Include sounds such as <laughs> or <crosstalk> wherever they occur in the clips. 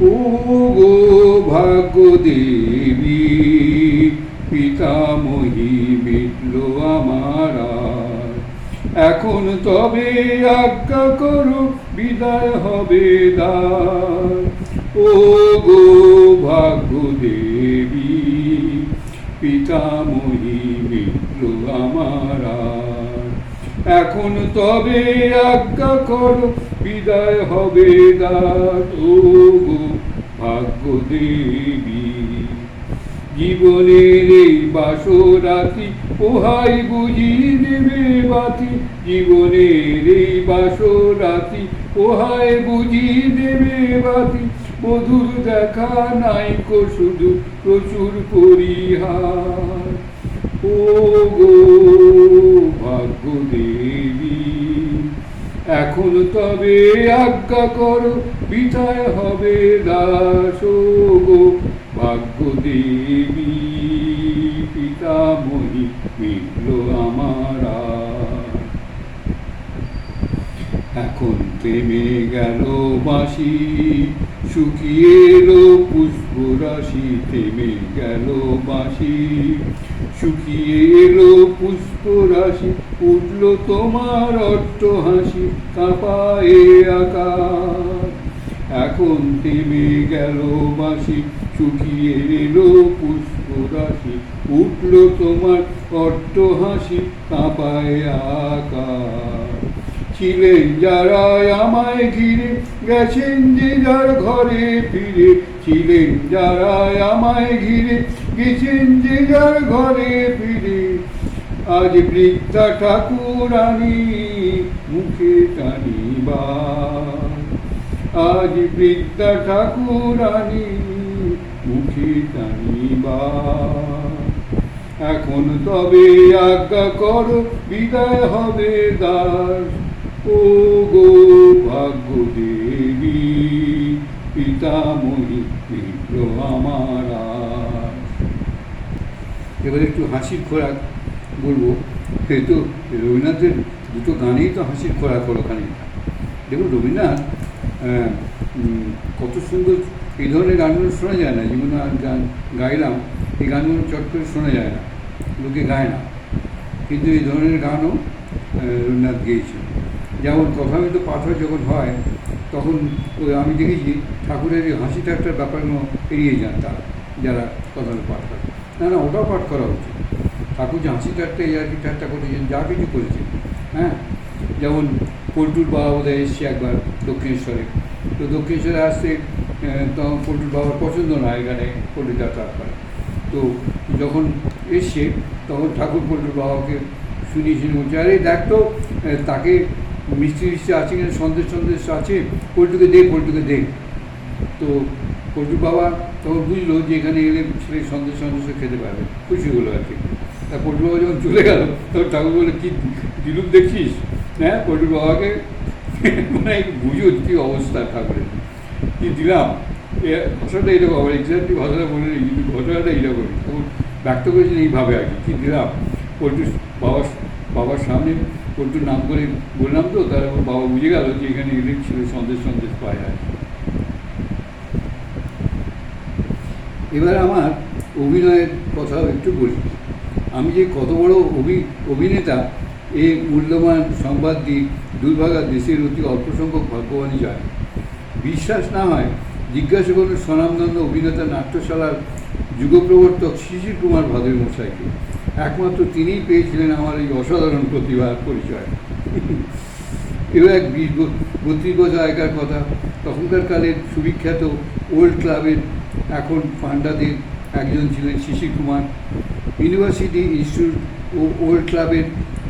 গো ভাগ্য দেবী পিতামহী মিটল আমার এখন তবে আজ্ঞা করো, বিদায় হবে দ্বার ও গো ভাগ্য দেবী পিতামহী মিটল আমার। এখন তবে আজ্ঞা করো, বিদায় হবে ভাগ্য দেবী জীবনের এই বাসরাতি পোহাই বুঝি বাতি। জীবনের এই বাসরাতি পোহাই বুঝি দেবে বাতি। মধুর দেখা নাই শুধু প্রচুর পরিহার। ও গো দেবী এখন তবে আজ্ঞা করো বিদায় হবে দাস ভাগ্য দেবী পিতামহী মিটল আমার। এখন থেমে গেল বাঁশি শুকিয়ে এলো পুষ্প রাশি থেমে গেল বাঁশি। শুকিয়ে এলো পুষ্প রাশি উঠল তোমার অট্ট হাসি কাঁপায়ে আকাশ। এখন থেমে গেল বাঁশি শুকিয়ে এলো পুষ্প রাশি উঠল তোমার অট্ট হাসি কাঁপায় আকাশ। ছিলেন যারা আমায় ঘিরে গেছেন যে যার ঘরে ফিরে। ছিলেন যারা আমায় ঘিরে গেছেন যে যার ঘরে ফিরে। আজ বৃদ্ধা ঠাকুরানী মুখে টানিবার আজ বৃদ্ধা ঠাকুরানী মুখে টানিবার এখন তবে আজ্ঞা করো, বিদায় হবে দাস ও গো ভাগ্য দেবী মিত্র আমার এবার একটু হাসির খোরাক বলব। এই তো রবীন্দ্রনাথের দুটো গানেই তো হাসির খোরাক হলো খানিকটা। দেখুন রবীন্দ্রনাথ কত সুন্দর এই ধরনের গানগুলো শোনা যায় না। আর গান গাইলাম, এই গানগুলো চট করে শোনা যায় না। লোকে গায় না। কিন্তু এই ধরনের গানও রবীন্দ্রনাথ গেয়েছেন। যেমন কথামিত পাথর যখন হয়, তখন ওই আমি দেখেছি ঠাকুরের এই হাসি ঠাট্টার ব্যাপারগুলো এড়িয়ে যান তারা, যারা কথামিত পাঠ করে না না, ওটাও পাঠ করা উচিত। ঠাকুর যে হাসি ঠাট্টা এই আর কি ঠাট্টা করেছেন, যা কিছু করেছেন হ্যাঁ? যেমন পল্টুর বাবা বোধহয় এসছে একবার দক্ষিণেশ্বরে। তো দক্ষিণেশ্বরে আসতে তখন পল্টুর বাবার পছন্দ না এখানে পল্টু যাত্রা করে তো যখন এসছে, তখন ঠাকুর পল্টুর বাবাকে শুনিয়েছিলেন, বলছে, আরে দেখ তো তাকে মিষ্টি মিষ্টি আছে কিনা, সন্দেশ সন্দেশ আছে, পল্টুকে দে পল্টুকে দে। তো পল্টুর বাবা তখন বুঝলো যে এখানে এলে ছেলে সন্দেশ সন্দেশ খেতে পারবে, খুশি হলো আর কি। তা পল্টুর বাবা যখন চলে গেল, তখন ঠাকুর বলে কি দিলুপ দেখছিস? হ্যাঁ পল্টুর বাবাকে <laughs> মানে বুঝো কি অবস্থা ঠাকুরের। কি দিলাম? এ ভাষাটা এরকম আমার এক্সাক্টলি ভাষাটা বলে ঘটনাটা এইরকম তখন ব্যক্ত করেছেন এইভাবে আর কি, কী দিলাম? পল্টুর বাবার বাবার সামনে পল্টুর নাম করে বললাম তো তারপর বাবা বুঝে গেল যে এখানে এলে ছিল সন্দেশ সন্দেশ পায় আর এবার আমার অভিনয়ের কথাও একটু বলি। আমি যে কত বড় অভি, অভিনেতা এই মূল্যবান সংবাদ দিই দুর্ভাগা দেশের অতি অল্প সংখ্যক ভাগ্যবানই যায় বিশ্বাস না হয় জিজ্ঞাসা করুন স্বনামধন্য অভিনেতা নাট্যশালার যুগপ্রবর্তক শিশির কুমার ভাদুরী মশাইকে। একমাত্র তিনিই পেয়েছিলেন আমার এই অসাধারণ প্রতিভার পরিচয়। এও এক বিশ ব- বত্রিশ আগেকার কথা। তখনকার কালের সুবিখ্যাত ওল্ড ক্লাবের এখন পান্ডাদের একজন ছিলেন শিশির কুমার। ইউনিভার্সিটি ইনস্টিটিউট ও ওল্ড ক্লাবের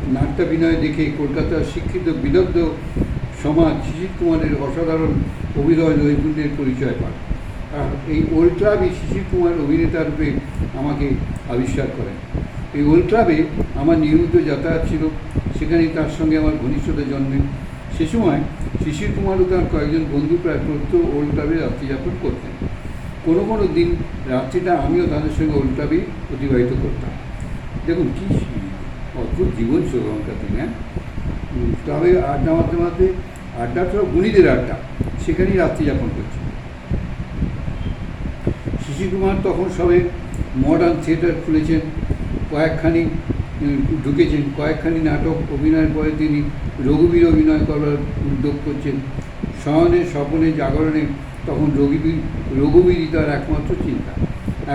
নাট্যাভিনয় দেখে কলকাতার শিক্ষিত বিদগ্ধ সমাজ শিশির কুমারের অসাধারণ অভিনয় নৈপুণ্যের পরিচয় পায় আর এই ওল্ড ক্লাবই শিশির কুমার অভিনেতা রূপে আমাকে আবিষ্কার করেন। এই ওল্ড ক্লাবে আমার নিয়মিত যাতায়াত ছিল। সেখানেই তার সঙ্গে আমার ঘনিষ্ঠতা জন্মে। সে সময় শিশির কুমার ও তার কয়েকজন বন্ধু প্রায় প্রত্যহ ওল্ড ক্লাবে রাত্রিযাপন করতেন। কোনো কোনো দিন রাত্রিটা আমিও তাদের সঙ্গে ওল্ড অতিবাহিত করতাম। দেখুন, কী অদ্ভুত জীবন ছিল তখনকার দিনে হ্যাঁ? ক্লাবে আড্ডা মারতে মারতে, আড্ডা তো গুণীদের আড্ডা, সেখানেই রাত্রি যাপন করছি। শিশির কুমার তখন সবে মডার্ন থিয়েটার খুলেছেন। কয়েকখানি ঢুকেছেন। কয়েকখানি নাটক অভিনয়ের পরে তিনি রঘুবীর অভিনয় করার উদ্যোগ করছেন। শয়নে স্বপনে, জাগরণে তখন রঘুবীর, রঘুবীরই তার একমাত্র চিন্তা।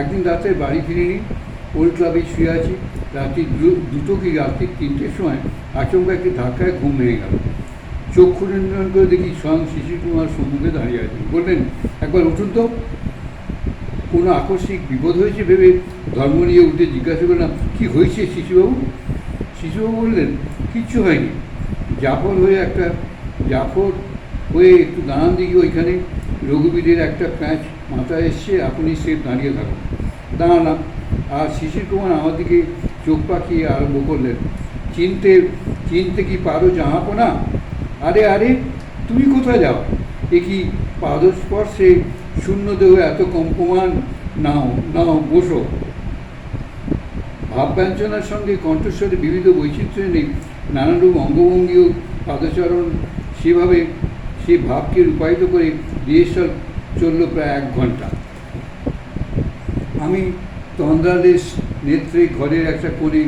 একদিন রাতে বাড়ি ফিরিনি, ওল্ড ক্লাবে শুয়ে আছি। রাত্রি দুটো কি রাত্রি তিনটের সময় আচমকা একটি ধাক্কায় ঘুম ভেঙে গেল। চক্ষু নির্মাণ করে দেখি স্বয়ং শিশির কুমার সম্মুখে দাঁড়িয়ে আছেন। বললেন, একবার উঠুন তো। কোনো আকস্মিক বিপদ হয়েছে ভেবে ধর্ম নিয়ে উঠে জিজ্ঞাসা করলাম, কী হয়েছে শিশুবাবু? শিশুবাবু বললেন, কিচ্ছু হয়নি। জাফর হয়ে একটা, জাফর হয়ে একটু দাঁড়ান দিকে ওইখানে। রঘুবীরের একটা প্যাঁচ মাথায় এসছে, আপনি সে দাঁড়িয়ে থাকুন। দাঁড়ালাম। আর শিশির কুমার আমার দিকে চোখ পাকিয়ে আরম্ভ করলেন, চিনতে চিনতে কি পারো জাহাপনা আরে আরে, তুমি কোথায় যাও? এ কি পাদস্পর্শে শূন্য দেহ এত কম্পমান নাও নাও, বসো। ভাবব্যঞ্জনার সঙ্গে কণ্ঠস্বরে বিবিধ বৈচিত্র্য নেই। নানারূপ অঙ্গভঙ্গি ও পাদচরণ। সেভাবে সে ভাবকে রূপায়িত করে রিহার্সাল চলল প্রায় এক ঘণ্টা। আমি তন্দ্রাদেশ নেত্রে ঘরের একটা কোণে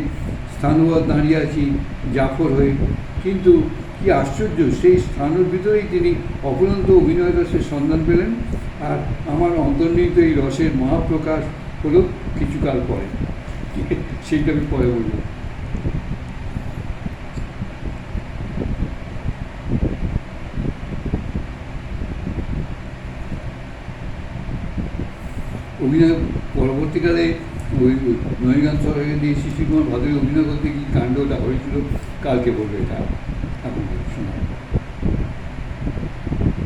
স্থানবদ্ধ দাঁড়িয়ে আছি, জাফর হয়ে। কিন্তু কি আশ্চর্য, সেই স্থানের ভিতরেই তিনি অপরন্ত অভিনয় রসের সন্ধান পেলেন আর আমার অন্তর্নিহিত এই রসের মহাপ্রকাশ হলো কিছুকাল পরে। সেইটা আমি পরে বলব। অভিনয়, পরবর্তীকালে ওই নয়গান সরকারকে দিয়ে শিশু কুমার অভিনয় করতে কি কাণ্ডটা হয়েছিল, কালকে বলবে এটা।